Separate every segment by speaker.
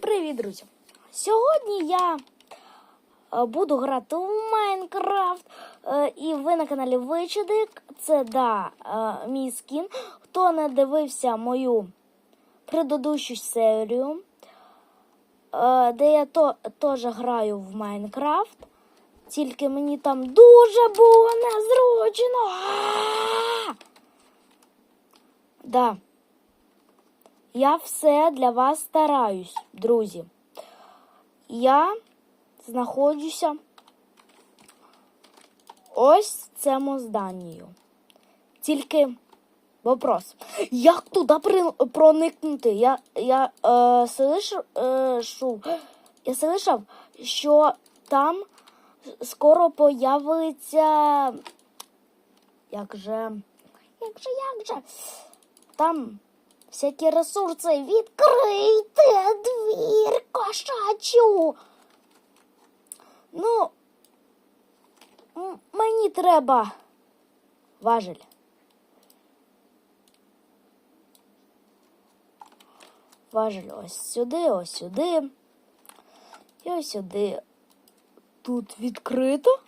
Speaker 1: Привіт, друзі! Сьогодні я е, буду грати у Майнкрафт. е, І ви на каналі Вичудик. Це да, е, мій скін. Хто не дивився мою предыдущу серію, де я теж граю в Майнкрафт. Тільки мені там дуже було незручно. Да. Я все для вас стараюсь, друзі. Я знаходжуся ось в цьому зданні. Тільки вопрос. Як туди проникнути? Я, я, е, слыш, е, шу, я слышав, що там скоро появиться. Як же. Як же, як же? Там всякі ресурси. Відкрийте двір, кошачу. Ну, мені треба важель. Важель ось сюди, ось сюди. І ось сюди. Тут відкрито.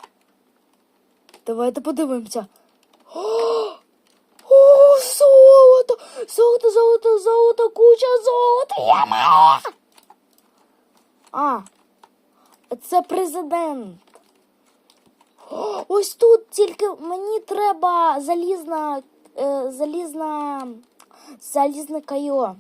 Speaker 1: Давайте подивимося. О, золото! Золото, золото, золото, куча золота. Я мала. А, це президент. Ось тут тільки мені треба залізна, е, залізна, залізне кайо.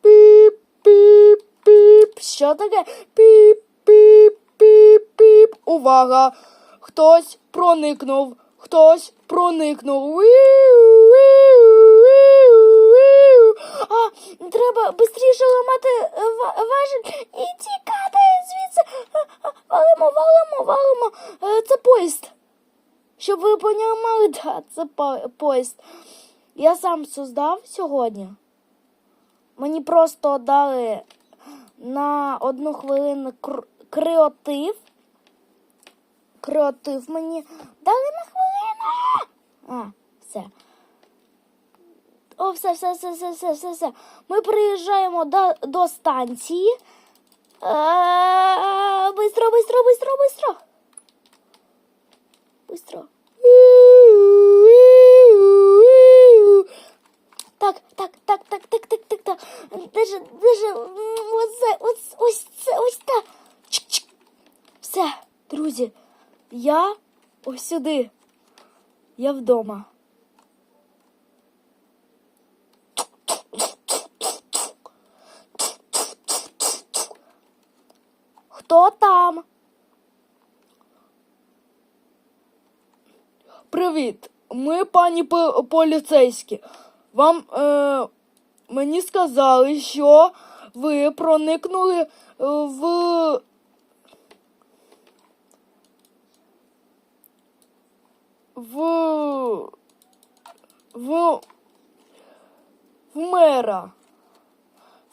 Speaker 1: Піп, піп, піп. Що таке? Піп, піп, піп, піп. Увага! Хтось проникнув. Хтось проникнув. А, треба швидше ламати е, важіль і тікати звідси. Валимо, валимо, валимо. Е, Це поїзд. Щоб ви понімали, да, це поїзд. Я сам создав сьогодні. Мені просто дали на одну хвилину кр- креатив. Креатив мені дали на хвилину. А, все. О, все, все, все, все, все, все, все. Ми приїжджаємо до, до станції. А, Бистро, бистро, бистро, бистро. Бистро. Так, так, так, так, так, так, так, так. Даже, даже м, оце, ось, ось це, ось так. Все, друзі, я ось сюди. Я вдома. Хто там? Привіт, ми пані по- поліцейські. Вам е, мені сказали, що ви проникнули е, в. В. В. В мера.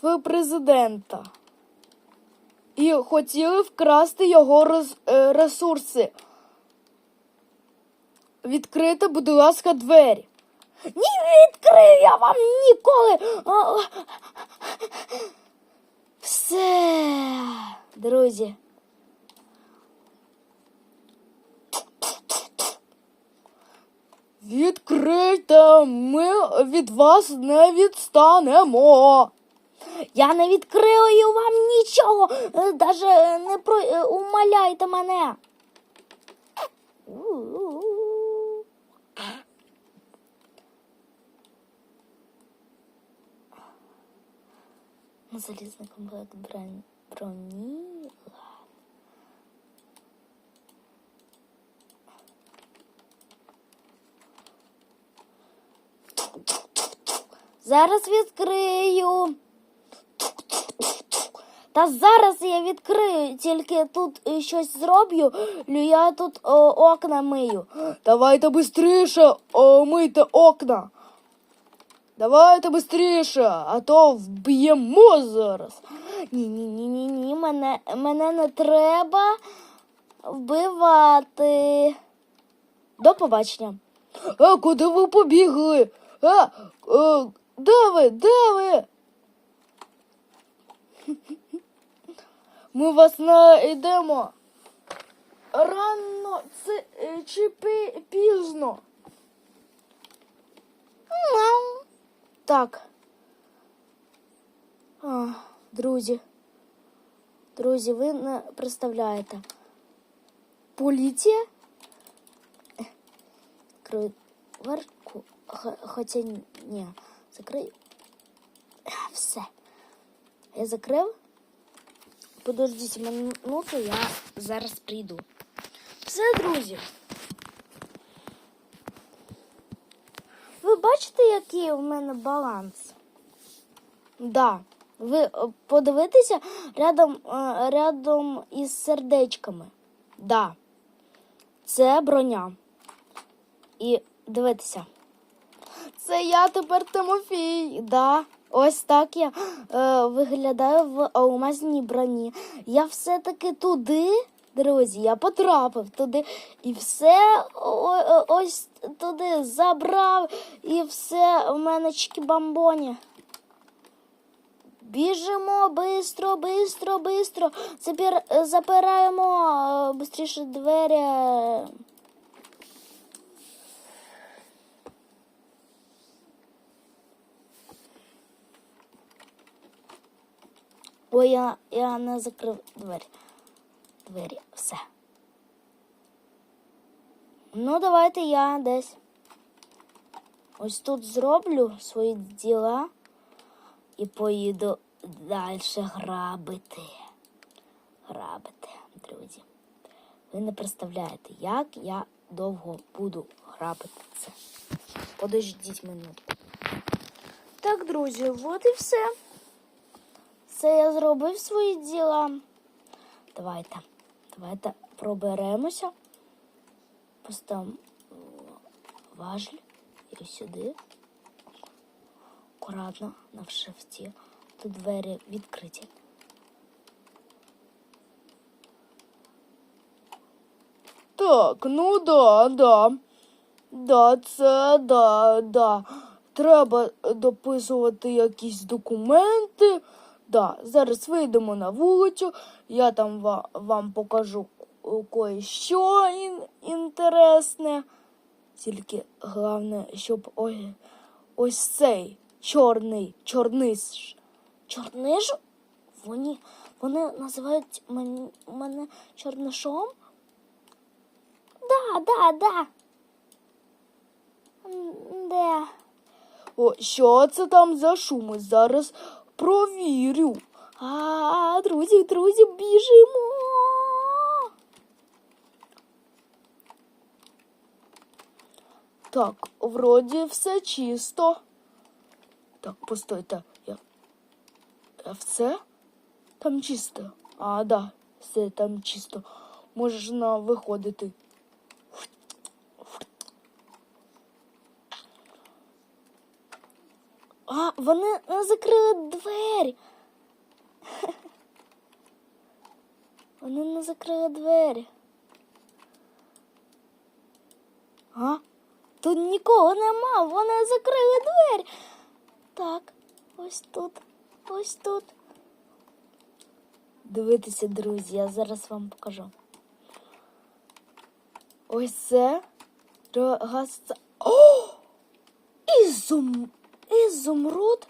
Speaker 1: В президента. І хотіли вкрасти його роз- е, ресурси. Відкрити, будь ласка, двері. Ні, відкрив я вам ніколи. Все, друзі. Відкрийте, ми від вас не відстанемо. Я не відкрию вам нічого. Е, Даже не про е, умаляйте мене. Ну, комплект броні. Зараз відкрию. Та зараз я відкрию, тільки тут е, щось зроблю, лю я тут о, окна мию. Давайте швидше мийте окна. Давайте швидше, а то вб'ємо зараз. Ні, ні, мене, мене не треба вбивати. До побачення. А куди ви побігли? А, е, де ви? Де ви? Ми вас знайдемо. Рано це е, чи пізно. Так. А, друзі. Друзі, ви не представляєте. Поліція? Дверку. Хоча ні. Закрию. Все. Я закрив. Подождіть минуту, я зараз прийду. Все, друзі. Ви бачите, який у мене баланс? Да. Ви е, подивитеся рядом, е, рядом із сердечками. Да. Це броня. І дивитися. Це я тепер Тимофій. Да. Ось так я е, виглядаю в алмазній броні. Я все-таки туди, друзі, я потрапив туди і все о- ось туди забрав, і все в мене чкі-бамбоні. Біжимо бистро, бистро, бистро. Е, Запираємо е, бистріше двері. Ой, я, я не закрив двері. Двері, все. Ну, давайте я десь. Ось тут зроблю свої діла і поїду далі грабити. Грабити, друзі. Ви не представляєте, як я довго буду грабити це. Подождіть минутку. Так, друзі, от і все. Це я зробив свої діла. Давайте, давайте проберемося. Поставимо важіль і сюди. Акуратно на вшивці. Тут двері відкриті. Так, ну да, да. Да, це да, да. Треба дописувати якісь документи. Да, зараз вийдемо на вулицю, я там ва- вам покажу кое-що ін- інтересне. Тільки головне, щоб ось, ось цей чорний, чорниш. Чорниш? Вони, вони називають мен- мене чорнишом? Да, да, да. Де? О, що це там за шуми? Зараз провірю. А, друзі, друзі, біжимо. Так, вроді все чисто. Так, постойте. Я... Все? Там чисто. А, да, все там чисто. Можна виходити. А, вони закрили двері. Вони не закрили двері. А? Тут нікого нема, вони закрили двері. Так, ось тут, ось тут. Дивіться, друзі, я зараз вам покажу. Ось це. О! Ізум... Ізумруд.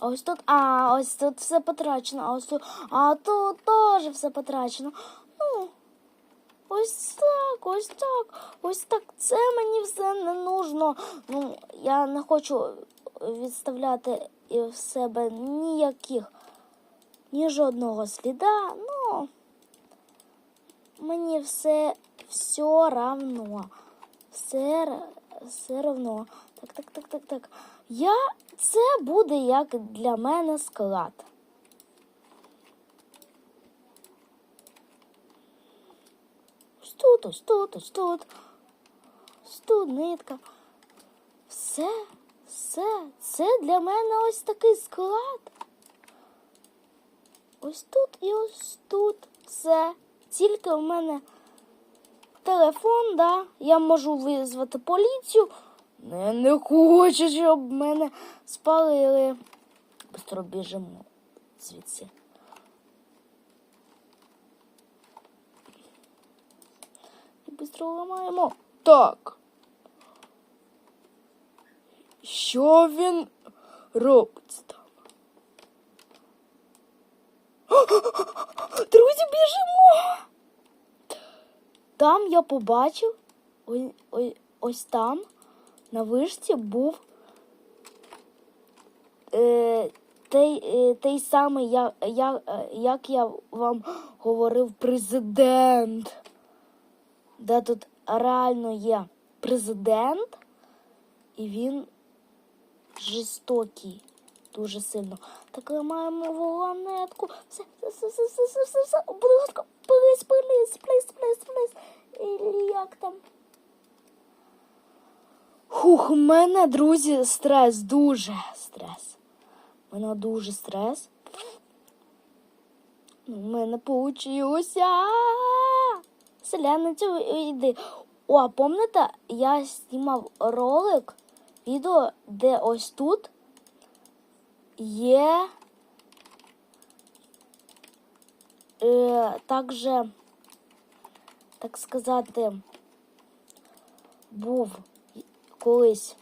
Speaker 1: Ось тут. А, ось тут все потрачено. А ось тут. А тут теж все потрачено. Ну. Ось так, ось так, ось так. Це мені все не нужно. Ну, я не хочу відставляти в себе ніяких, ні жодного сліда. Ну, мені все, все равно. Все, все равно. Так, так, так, так, так. Я, це буде як для мене склад. Ось тут, ось тут, ось тут. Ось тут нитка. Все, все, це для мене ось такий склад. Ось тут і ось тут. Все. Тільки в мене телефон, да. Я можу визвати поліцію. Я не хочу, щоб мене спалили. Быстро біжимо звідси. І быстро ламаємо. Так. Що він робить там? Друзі, біжимо! Там я побачив ось, ось, ось там на вишці був е, той, е, той самий, я, я, як я вам говорив, президент. Де тут реально є президент, і він жорстокий дуже сильно. Так маємо вагонетку. Все, все, все, все, все, все, все. Будь ласка, плиз, плиз, плиз, плиз, плиз. І як там? Хух, у мене, друзі, стрес, дуже стрес. У мене дуже стрес. У мене получилося. Селяницю йди. О, а пам'ятаєте, я знімав ролик, відео, де ось тут є е, також, так сказати, був колись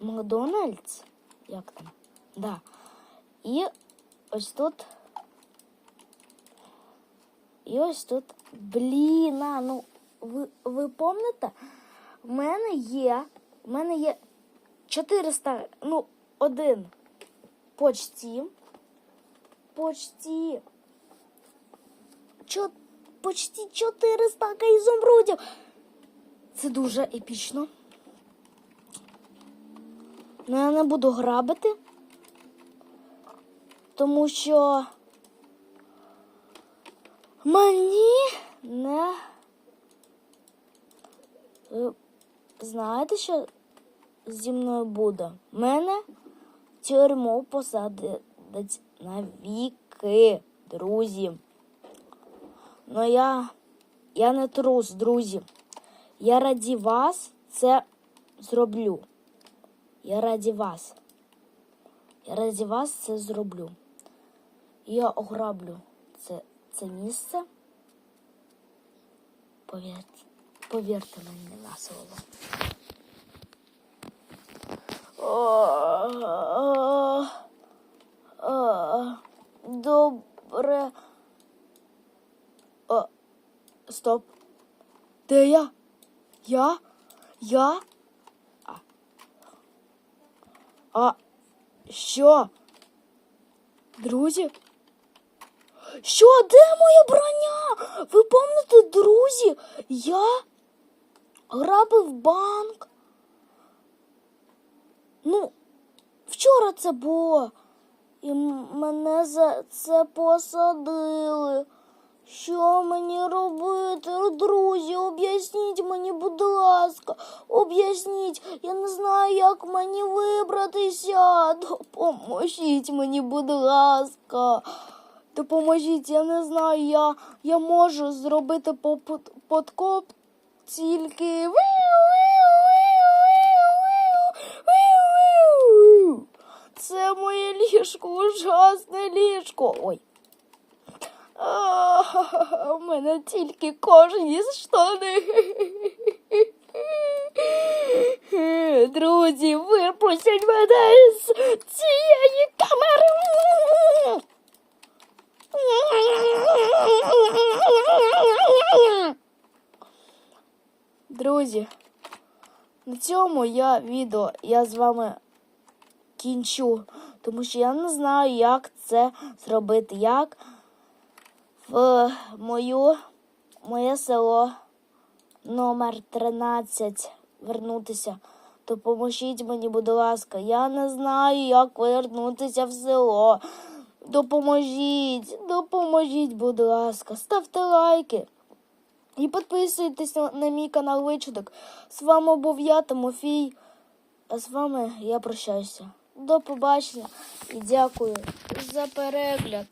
Speaker 1: Макдональдс, як там? Да. І ось тут. І ось тут. Блін, а, ну ви, ви пам'ятаєте? В мене є. В мене є 400, ну, один почті. Почті. Чо, почті 400 ізумрудів. Це дуже епічно. Ну, я не буду грабити, тому що мені не. Ви знаєте, що зі мною буде? Мене в тюрму посадять навіки, друзі. Ну я, я не трус, друзі. Я раді вас це зроблю. Я раді вас. Я раді вас це зроблю. Я ограблю це, це місце. Повірте, повірте мені на слово. Добре. О, стоп. Де я? Я? Я? А. А що? Друзі? Що, де моя броня? Ви пам'ятаєте, друзі? Я грабив банк. Ну, вчора це було. І мене за це посадили. Що мені робити, друзі? Об'ясніть мені, будь ласка, об'ясніть. Я не знаю, як мені вибратися. Допоможіть мені, будь ласка. Допоможіть, я не знаю, я, я можу зробити подкоп тільки. Це моє ліжко, ужасне ліжко. Ой. У мене тільки кожні штани. Друзі, випустіть мене з цієї камери. Друзі, на цьому я відео я з вами кінчу, тому що я не знаю, як це зробити. Як в мою, моє село номер 13 вернутися. Допоможіть мені, будь ласка. Я не знаю, як повернутися в село. Допоможіть, допоможіть, будь ласка, ставте лайки. І підписуйтесь на, мій канал Вичудок. З вами був я, Тимофій. А з вами я прощаюся. До побачення і дякую за перегляд.